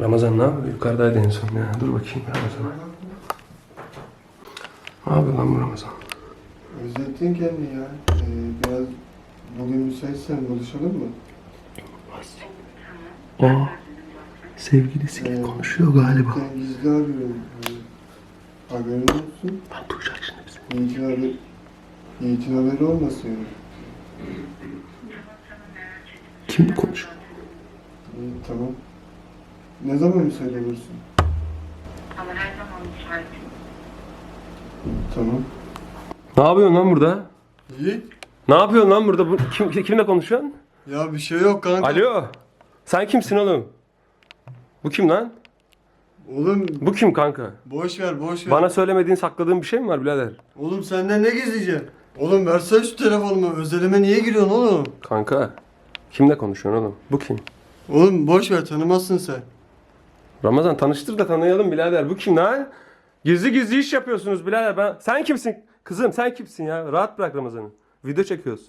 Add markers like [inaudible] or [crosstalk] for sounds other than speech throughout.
Ramazan ne yapıyor? Yukarıdaydı en son ya. Dur bakayım Ramazan'a. Ne yapıyor lan bu Ramazan? Özlettin kendini ya. Ee, biraz bugün müsaitsen buluşalım mı? O sevgilisiyle konuşuyor galiba. Sen gizli arıyorum. Ee, haberin olsun. Lan duyacak şimdi bizi. Yiğit'in haberi, Yiğit'in haberi olmasın yani. Kimle konuşuyor? İyi, tamam. Ne zaman müsait olursun? Ama her zaman müsaitim. Tamam. Ne yapıyorsun lan burada? Yiğit? Ne yapıyorsun lan burada? Bu, kim, kimle konuşuyorsun? Ya bir şey yok kanka. Alo. Sen kimsin oğlum? Bu kim lan? Oğlum Bu kim kanka? boş ver boş ver. Bana söylemediğin sakladığın bir şey mi var birader? Oğlum senden ne gizleyeceğim? Oğlum versene şu telefonumu. Özelime niye giriyorsun oğlum? Kanka. Kimle konuşuyorsun oğlum? Bu kim? Oğlum boş ver tanımazsın sen. Ramazan tanıştır da tanıyalım birader. Bu kim lan? Gizli gizli iş yapıyorsunuz birader. Ben... Sen kimsin? Kızım sen kimsin ya? Rahat bırak Ramazan'ı. Video çekiyoruz.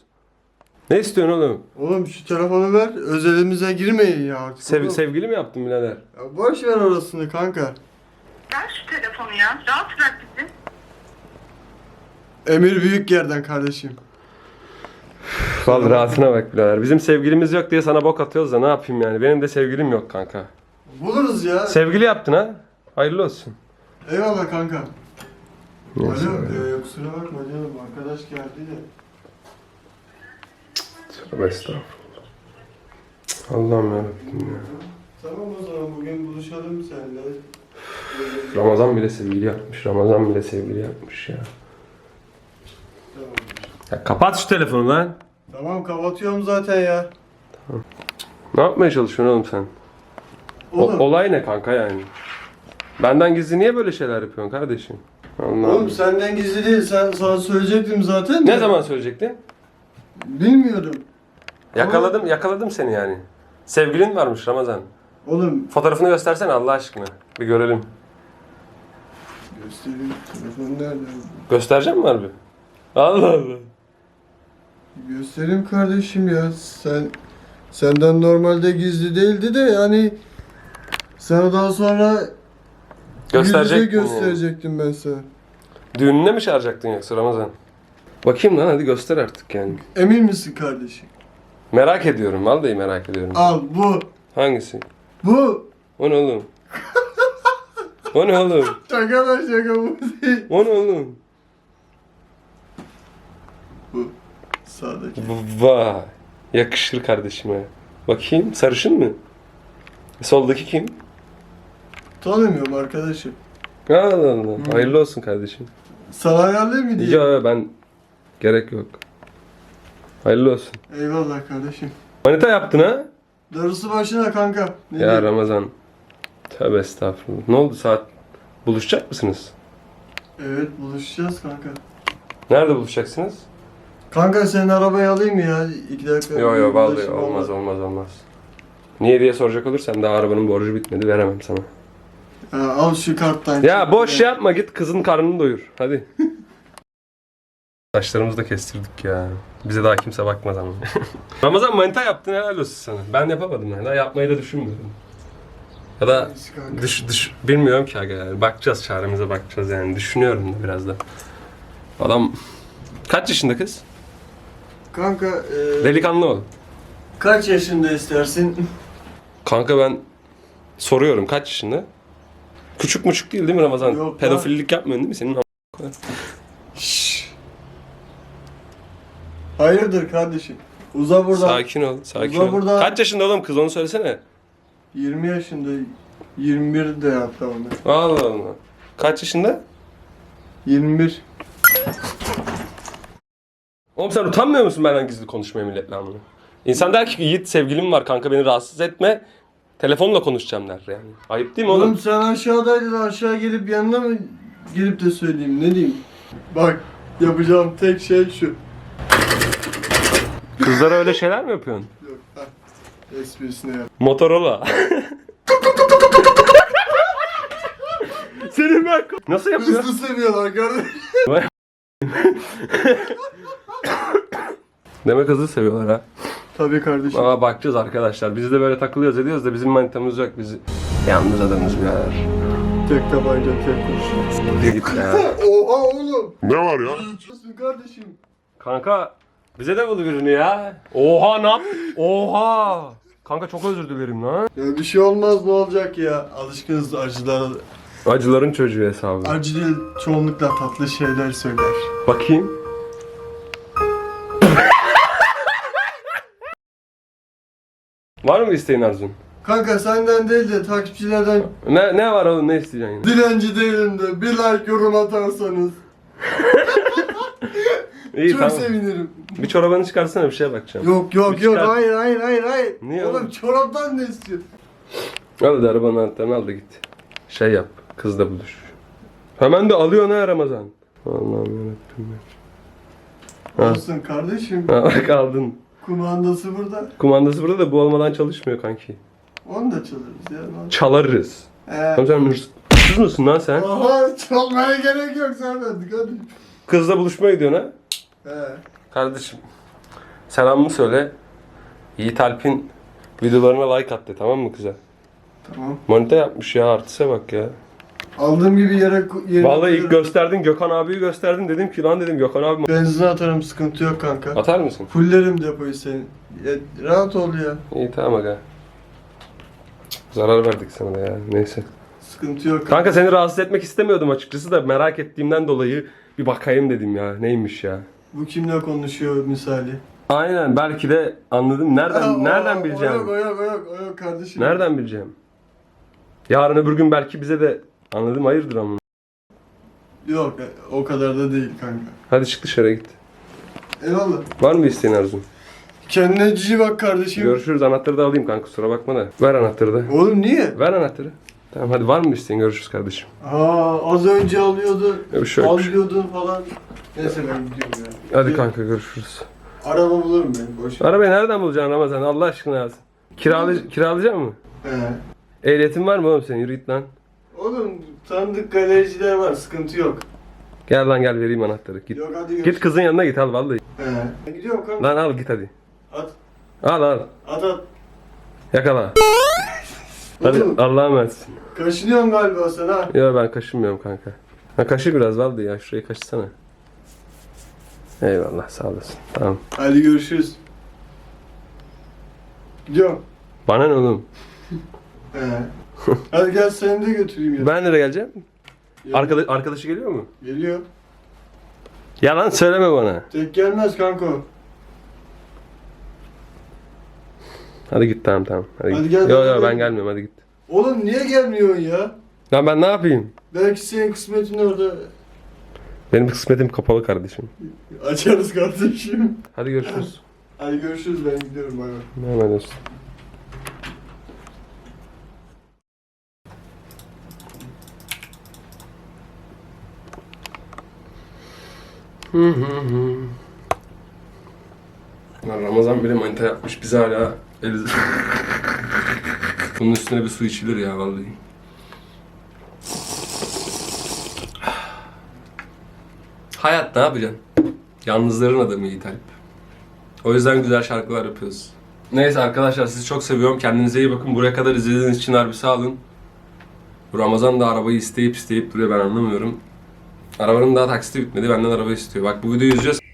Ne istiyorsun oğlum? Oğlum şu telefonu ver. Özelimize girmeyin ya artık. Sev oğlum. sevgili mi yaptın birader? Ya boş ver orasını kanka. Ver şu telefonu ya. Rahat bırak bizi. Emir büyük yerden kardeşim. Vallahi rahatına bak birader. Bizim sevgilimiz yok diye sana bok atıyoruz da ne yapayım yani? Benim de sevgilim yok kanka. Buluruz ya. Sevgili yaptın ha? Hayırlı olsun. Eyvallah kanka. Neyse. Alo, e, kusura bakma canım arkadaş geldi de. Tövbe estağfurullah. Allah'ım yarabbim ya. Tamam o zaman bugün buluşalım seninle. Ramazan bile sevgili yapmış. Ramazan bile sevgili yapmış ya. Tamam. Ya kapat şu telefonu lan. Tamam kapatıyorum zaten ya. Ne yapmaya çalışıyorsun oğlum sen? Oğlum, olay ne kanka yani? Benden gizli niye böyle şeyler yapıyorsun kardeşim? Allah oğlum senden gizli değil. Sen sana söyleyecektim zaten. de. Ne zaman söyleyecektin? Bilmiyorum. Yakaladım, yakaladım seni yani. Sevgilin varmış Ramazan. Oğlum Fotoğrafını göstersene Allah aşkına. Bir görelim. göstereyim. Telefon nerede? Göstereceğim mi harbi? Allah Allah. Göstereyim kardeşim ya. Sen senden normalde gizli değildi de yani sana daha sonra Gösterecek yüz yüze mi yani? gösterecektim ben sana. Düğününe mi çağıracaktın yoksa Ramazan? Bakayım lan hadi göster artık yani. Emin misin kardeşim? Merak ediyorum vallahi merak ediyorum. Al bu. Hangisi? Bu. O ne oğlum? o ne oğlum? [laughs] Şaka lan şaka bu değil. O ne oğlum? Bu. Sağdaki. V- Vay. Yakışır kardeşime. Bakayım sarışın mı? Soldaki kim? Tanımıyorum arkadaşım. Allah. Hayırlı olsun kardeşim. Sana ayarlayayım mı diye. Ya ben gerek yok. Hayırlı olsun. Eyvallah kardeşim. Manita yaptın ha? Darısı başına kanka. Ne Ya diyeyim? Ramazan. Tövbe estağfurullah. Ne oldu saat? Buluşacak mısınız? Evet buluşacağız kanka. Nerede buluşacaksınız? Kanka senin arabayı alayım mı ya? İki dakika. Yo yo vallahi olmaz olmaz olmaz. Niye diye soracak olursan daha arabanın borcu bitmedi veremem sana. Ha, al şu karttan. Ya boş yapma git kızın karnını doyur. Hadi. [laughs] Saçlarımızı da kestirdik ya. Bize daha kimse bakmaz ama. [laughs] Ramazan manita yaptın helal olsun sana. Ben yapamadım yani. Daha yapmayı da düşünmüyorum. Ya da düş, düş, bilmiyorum ki aga yani. Bakacağız çaremize bakacağız yani. Düşünüyorum da biraz da. Adam kaç yaşında kız? Kanka e, Delikanlı ol. kaç yaşında istersin? Kanka ben soruyorum kaç yaşında? Küçük muçuk değil değil mi Ramazan? Yok. Pedofillik yapmıyorsun değil mi senin? Şşş. Hayırdır kardeşim? Uza buradan. Sakin ol, sakin Ulan ol. burada- Kaç yaşında oğlum kız onu söylesene. 20 yaşında 21 de hatta onu. Allah Allah. Kaç yaşında? 21. Oğlum sen utanmıyor musun benden gizli konuşmaya milletle amına? İnsan der ki Yiğit sevgilim var kanka beni rahatsız etme. Telefonla konuşacağım der yani. Ayıp değil mi oğlum? Oğlum sen aşağıdaydın aşağı gelip yanına mı gelip de söyleyeyim ne diyeyim? Bak yapacağım tek şey şu. Kızlara öyle şeyler mi yapıyorsun? Yok ha. Esprisine yap. Motorola. Senin ben... Nasıl yapıyor? Hızlı seviyorlar kardeşim. Demek hızlı seviyorlar ha. Tabii kardeşim. Aa bakacağız arkadaşlar. Biz de böyle takılıyoruz ediyoruz da bizim manitamız yok. Biz Yalnız adamız birader. Tek tabanca tek kurşun. Bir git ya. Oha oğlum. Ne var ya? Nasılsın kardeşim? Kanka bize de bul birini ya. Oha ne yap? Oha. Kanka çok özür dilerim lan. Ya bir şey olmaz ne olacak ya? Alışkınız acılara. Acıların çocuğu hesabı. Acı değil çoğunlukla tatlı şeyler söyler. Bakayım. Var mı isteğin Arzun? Kanka senden değil de takipçilerden Ne, ne var oğlum ne isteyeceksin yine? dilenci değilim de bir like yorum atarsanız [laughs] İyi çok tamam. sevinirim. Bir çorabını çıkarsana bir şeye bakacağım. Yok yok Bir yok çıkar. hayır hayır hayır hayır. Niye oğlum, oğlum? çoraptan ne istiyorsun? Al da arabanın anahtarını al da git. Şey yap. Kızla buluş. Hemen de alıyor ne Ramazan. Allah'ım yarabbim ya. Ha. Olsun kardeşim. Ha, bak aldın. Kumandası burada. Kumandası burada da bu olmadan çalışmıyor kanki. Onu da çalarız ya. lan. Çalarız. Ee, Oğlum sen hırsız hırsız mısın lan sen? Aha çalmaya gerek yok zaten. Hadi. Kızla buluşmaya gidiyorsun ha? He. Kardeşim. Selamımı söyle. Yiğit Alp'in videolarına like attı tamam mı kıza? Tamam. Manita yapmış ya artiste bak ya. Aldığım gibi yere yerine Vallahi ilk gösterdin Gökhan abiyi gösterdin dedim ki lan dedim Gökhan abi Benzin atarım sıkıntı yok kanka. atar mısın? Fullerim depoyu senin. Ya, rahat ol ya. İyi tamam aga. Zarar verdik sana da ya neyse. Sıkıntı yok. Kanka seni rahatsız etmek istemiyordum açıkçası da merak ettiğimden dolayı bir bakayım dedim ya neymiş ya. Bu kimle konuşuyor misali? Aynen belki de anladım. Nereden Aa, nereden o- O yok bileceğim? o yok o yok o yok kardeşim. Nereden bileceğim? Yarın öbür gün belki bize de anladım hayırdır ama. Yok o kadar da değil kanka. Hadi çık dışarı git. Eyvallah. Var mı isteğin Arzum? Kendine cici bak kardeşim. Görüşürüz anahtarı da alayım kanka kusura bakma da. Ver anahtarı da. Oğlum niye? Ver anahtarı. Tamam hadi var mı isteğin görüşürüz kardeşim. Aa az önce alıyordu. Yok, şey yok, falan. Neyse ben gidiyorum ya. Hadi Bir- kanka görüşürüz. Araba bulurum ben boş. ver. Arabayı nereden bulacaksın Ramazan Allah aşkına ya. Kiralay kiralayacak mı? He. Ehliyetin var mı oğlum senin yürü git lan. Oğlum tanıdık galericiler var sıkıntı yok. Gel lan gel vereyim anahtarı git. Yok hadi görüşürüz. Git kızın yanına git al vallahi. He. Ben gidiyorum kanka. Lan al git hadi. At. Al al. At at. Yakala. [laughs] Hadi Oğlum, Allah'a emanetsin. Kaşınıyorsun galiba sen ha. Ya ben kaşınmıyorum kanka. Ha kaşı biraz vallahi ya şurayı kaşısana. Eyvallah sağ olasın. Tamam. Hadi görüşürüz. Gidiyorum. Bana ne oğlum? He. Hadi gel seni de götüreyim ya. Ben nereye geleceğim? Geliyor. Arkadaş, arkadaşı geliyor mu? Geliyor. Yalan söyleme bana. Tek gelmez kanka. o. Hadi git tamam tamam. Hadi, Hadi git. gel, Yo hadi yo gel. ben gelmiyorum hadi git. Oğlum niye gelmiyorsun ya? Ya ben ne yapayım? Belki senin kısmetin orada. Benim kısmetim kapalı kardeşim. Açarız kardeşim. Hadi görüşürüz. Hadi görüşürüz ben gidiyorum bay bay. Hemen olsun. Hı hı hı. Ramazan bile manita yapmış biz hala eliz... Bunun üstüne bir su içilir ya vallahi. Hayat ne yapacaksın? Yalnızların adamı Yiğit Alp. O yüzden güzel şarkılar yapıyoruz. Neyse arkadaşlar sizi çok seviyorum. Kendinize iyi bakın. Buraya kadar izlediğiniz için harbi sağ olun. Bu Ramazan da arabayı isteyip isteyip duruyor ben anlamıyorum. Arabanın daha taksiti bitmedi. Benden araba istiyor. Bak bu videoyu izleyeceğiz.